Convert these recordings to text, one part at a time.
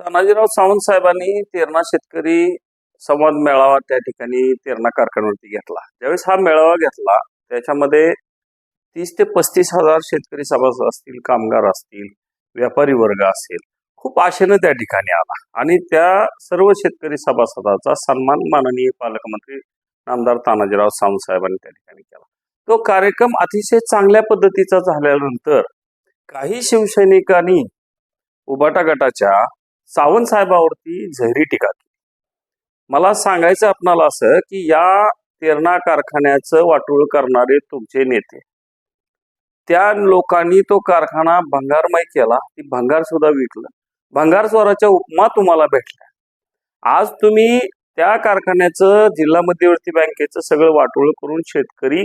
तानाजीराव सावंत साहेबांनी तेरणा शेतकरी संवाद मेळावा त्या ठिकाणी तेरणा कारखान्यावरती घेतला. ज्यावेळेस हा मेळावा घेतला त्याच्यामध्ये तीस ते पस्तीस हजार शेतकरी सभासद असतील कामगार असतील व्यापारी वर्ग असेल खूप आशेनं त्या ठिकाणी आला. आणि त्या सर्व शेतकरी सभासदाचा सन्मान माननीय पालकमंत्री नामदार तानाजीराव सावंत साहेबांनी त्या ठिकाणी केला. तो कार्यक्रम अतिशय चांगल्या पद्धतीचा झाल्यानंतर काही शिवसैनिकांनी उबाटा गटाच्या सावंत साहेबावरती झैरी टीका केली. मला सांगायचं आपणाला असं की या तेरणा कारखान्याचं वाटोळ करणारे तुमचे नेते त्या लोकांनी तो कारखाना भंगारमय केला ती भंगार सुद्धा विकलं. भंगार स्वराच्या उपमा तुम्हाला भेटल्या आज तुम्ही त्या कारखान्याचं जिल्हा मध्यवर्ती बँकेचं सगळं वाटोळ करून शेतकरी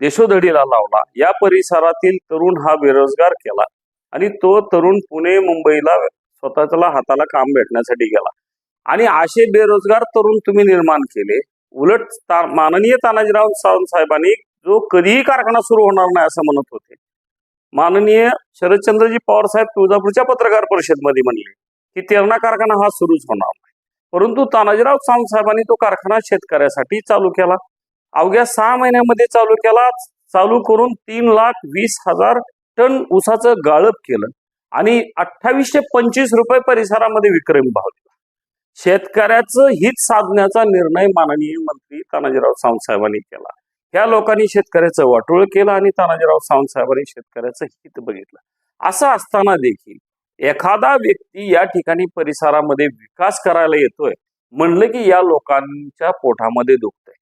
देशोधडीला लावला. या परिसरातील तरुण हा बेरोजगार केला आणि तो तरुण पुणे मुंबईला स्वतःच्या हाताला काम भेटण्यासाठी गेला. आणि असे बेरोजगार तरुण तुम्ही निर्माण केले. उलट माननीय तानाजीराव सावंत साहेबांनी जो कधीही कारखाना सुरू होणार नाही असं म्हणत होते. माननीय शरदचंद्रजी पवार साहेब तुळजापूरच्या पत्रकार परिषदमध्ये म्हणले की तेरणा कारखाना हा सुरूच होणार नाही. परंतु तानाजीराव सावंत साहेबांनी तो कारखाना शेतकऱ्यासाठी चालू केला. अवघ्या सहा महिन्यामध्ये चालू केला. चालू करून तीन लाख वीस हजार टन ऊसाचं गाळप केलं. आणि अठ्ठावीसशे पंचवीस रुपये परिसरामध्ये विक्रमी भाव दिला. शेतकऱ्याचं हित साधण्याचा निर्णय माननीय मंत्री तानाजीराव सावंत साहेबांनी केला. ह्या लोकांनी शेतकऱ्याचं वाटोळ केलं आणि तानाजीराव सावंत साहेबांनी शेतकऱ्याचं हित बघितलं. असं असताना देखील एखादा व्यक्ती या ठिकाणी परिसरामध्ये विकास करायला येतोय म्हणलं की या लोकांच्या पोटामध्ये दुखतंय.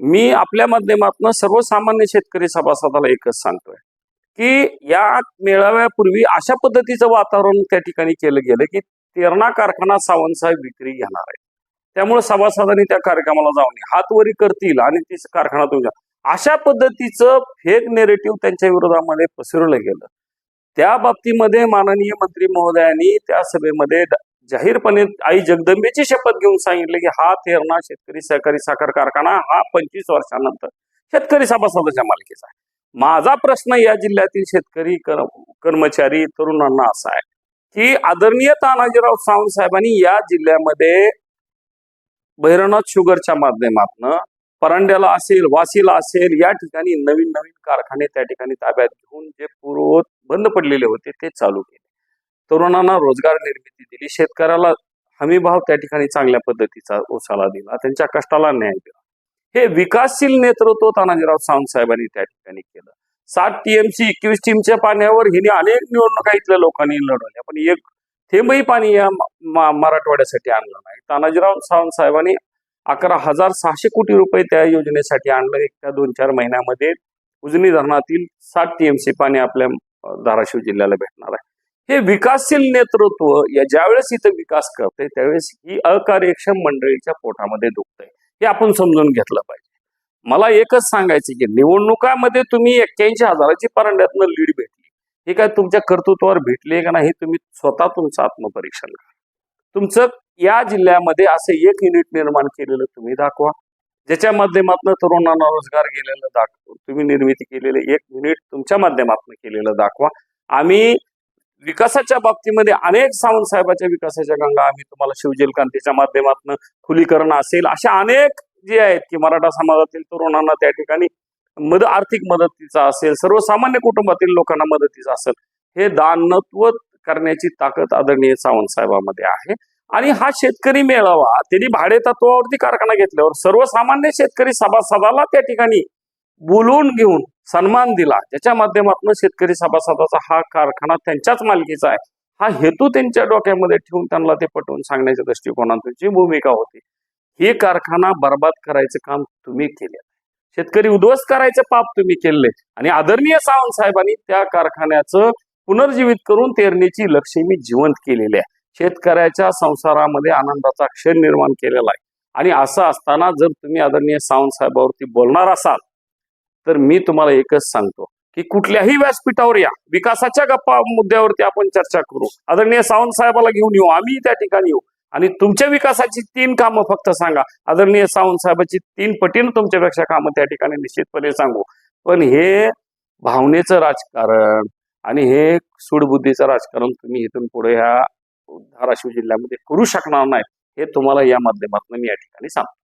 मी आपल्या माध्यमातून सर्वसामान्य शेतकरी सभासदाला एकच सांगतोय. की या मेळाव्यापूर्वी अशा पद्धतीचं वातावरण त्या ठिकाणी केलं गेलं की तेरणा कारखाना सावंतसाहेब विक्री घेणार आहे त्यामुळे सभासदांनी त्या कार्यक्रमाला जाऊन हातवरी करतील आणि ती कारखाना तुमच्या अशा पद्धतीचं फेक नेरेटिव्ह त्यांच्या विरोधामध्ये पसरलं गेलं. त्या बाबतीमध्ये माननीय मंत्री महोदयांनी त्या सभेमध्ये जाहीरपणे आई जगदंबेची शपथ घेऊन सांगितले की हा तेरणा शेतकरी सहकारी साखर कारखाना हा पंचवीस वर्षानंतर शेतकरी सभासदाच्या मालकीचा आहे. माझा प्रश्न या जिल्ह्यातील शेतकरी कर्मचारी तरुणांना असा आहे की आदरणीय तानाजीराव सावंत साहेबांनी या जिल्ह्यामध्ये भैरवनाथ शुगरच्या माध्यमातून परांड्याला असेल वासीला असेल या ठिकाणी नवीन नवीन कारखाने त्या ठिकाणी ताब्यात घेऊन जे पूर्वत बंद पडलेले होते ते चालू केले. तरुणांना रोजगार निर्मिती दिली शेतकऱ्याला हमी भाव त्या ठिकाणी चांगल्या पद्धतीचा उसाला दिला त्यांच्या कष्टाला न्याय दिला. हे विकासशील नेतृत्व तानाजीराव सावंत साहेबांनी त्या ठिकाणी केलं. सात टीएमसी एकवीस टीमच्या पाण्यावर हिने अनेक निवडणुका इथल्या लोकांनी लढवल्या पण एक थेंबही पाणी या मराठवाड्यासाठी आणलं नाही. तानाजीराव सावंत साहेबांनी अकरा हजार सहाशे कोटी रुपये त्या योजनेसाठी आणलं. एक त्या दोन चार महिन्यामध्ये उजनी धरणातील सात टीएमसी पाणी आपल्या धाराशिव जिल्ह्याला भेटणार आहे. हे विकासशील नेतृत्व या ज्यावेळेस इथं विकास करते त्यावेळेस ही अकार्यक्षम मंडळीच्या पोटामध्ये दुखतंय. हे आपण समजून घेतलं पाहिजे. मला एकच सांगायचं की निवडणुकामध्ये तुम्ही एक्क्याऐंशी हजाराची परांड्यातनं लीड भेटली. हे काय तुमच्या कर्तृत्वावर भेटले का नाही हे तुम्ही स्वतः तुमचं आत्मपरीक्षण करा. तुमचं या जिल्ह्यामध्ये असं एक युनिट निर्माण केलेलं तुम्ही दाखवा. ज्याच्या माध्यमातून तरुणांना रोजगार गेलेलं दाखवा. तुम्ही निर्मिती केलेलं एक युनिट तुमच्या माध्यमातून केलेलं दाखवा. आम्ही विकासाच्या बाबतीमध्ये अनेक सावंत साहेबाच्या विकासाच्या गंगा आम्ही तुम्हाला शिवजेल क्रांतीच्या माध्यमातून खुलीकरण असेल अशा अनेक जे आहेत की मराठा समाजातील तरुणांना त्या ठिकाणी मद आर्थिक मदतीचा असेल सर्वसामान्य कुटुंबातील लोकांना मदतीचा असेल हे दानत्व करण्याची ताकद आदरणीय सावंत साहेबांमध्ये आहे. आणि हा शेतकरी मेळावा त्यांनी भाडे तत्वावरती कारखाना घेतल्यावर सर्वसामान्य शेतकरी सभासदाला त्या ठिकाणी बोलवून घेऊन सन्मान दिला. ज्याच्या माध्यमातून शेतकरी सभासदाचा हा कारखाना त्यांच्याच मालकीचा आहे. हा हेतू त्यांच्या डोक्यामध्ये ठेवून त्यांना ते पटवून सांगण्याच्या दृष्टिकोनातून जी भूमिका होती हे कारखाना बर्बाद करायचं काम तुम्ही केले शेतकरी उद्ध्वस्त करायचं पाप तुम्ही केले आणि आदरणीय सावंत साहेबांनी त्या कारखान्याचं पुनर्जीवित करून तेरणीची लक्ष्मी जिवंत केलेली आहे. शेतकऱ्याच्या संसारामध्ये आनंदाचा क्षण निर्माण केलेला आहे. आणि असं असताना जर तुम्ही आदरणीय सावंत साहेबावरती बोलणार असाल तर मी तुम्हाला एकच सांगतो की कुठल्याही व्यासपीठावर या. विकासाच्या गप्पा मुद्द्यावरती आपण चर्चा करू. आदरणीय सावंत साहेबाला घेऊन येऊ. आम्ही त्या ठिकाणी येऊ. आणि तुमच्या विकासाची तीन कामं फक्त सांगा. आदरणीय सावंत साहेबाची तीन पटीनं तुमच्यापेक्षा कामं त्या ठिकाणी निश्चितपणे सांगू. पण हे भावनेचं राजकारण आणि हे सूडबुद्धीचं राजकारण तुम्ही इथून पुढे ह्या धाराशिव जिल्ह्यामध्ये करू शकणार नाही हे तुम्हाला या माध्यमातून मी या ठिकाणी सांगतो.